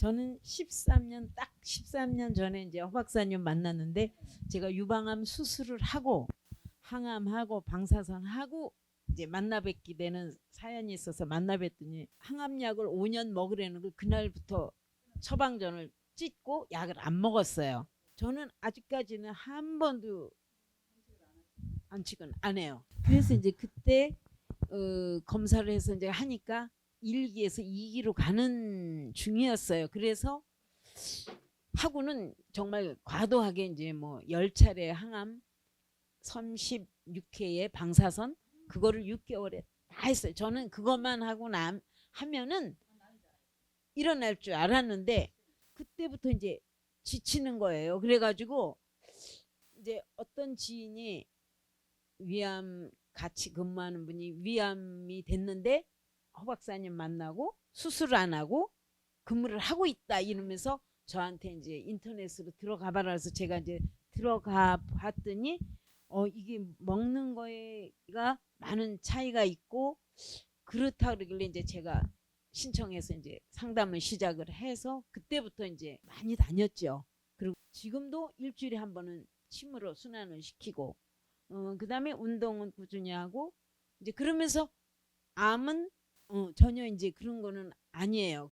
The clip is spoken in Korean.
저는 13년 딱 13년 전에 이제 허 박사님 만났는데 제가 유방암 수술을 하고 항암하고 방사선하고 이제 만나 뵙게 되는 사연이 있어서 만나 뵀더니 항암약을 5년 먹으라는 걸 그날부터 처방전을 찢고 약을 안 먹었어요. 저는 아직까지는 한 번도 안치건 안 해요. 그래서 이제 그때 어, 검사를 해서 이제 하니까 1기에서 2기로 가는 중이었어요. 그래서 하고는 정말 과도하게 이제 뭐 10차례 항암 36회의 방사선 그거를 6개월에 다 했어요. 저는 그것만 하고 남 하면은 일어날 줄 알았는데 그때부터 이제 지치는 거예요. 그래가지고 이제 어떤 지인이 위암 같이 근무하는 분이 위암이 됐는데 허 박사님 만나고 수술 안 하고 근무를 하고 있다 이러면서 저한테 이제 인터넷으로 들어가 봐라 해서 제가 이제 들어가 봤더니 어 이게 먹는 거에가 많은 차이가 있고 그렇다 그러길래 이제 제가 신청해서 이제 상담을 시작을 해서 그때부터 이제 많이 다녔죠. 그리고 지금도 일주일에 한 번은 침으로 순환을 시키고 어 그다음에 운동은 꾸준히 하고 이제 그러면서 암은 어, 전혀 이제 그런 거는 아니에요.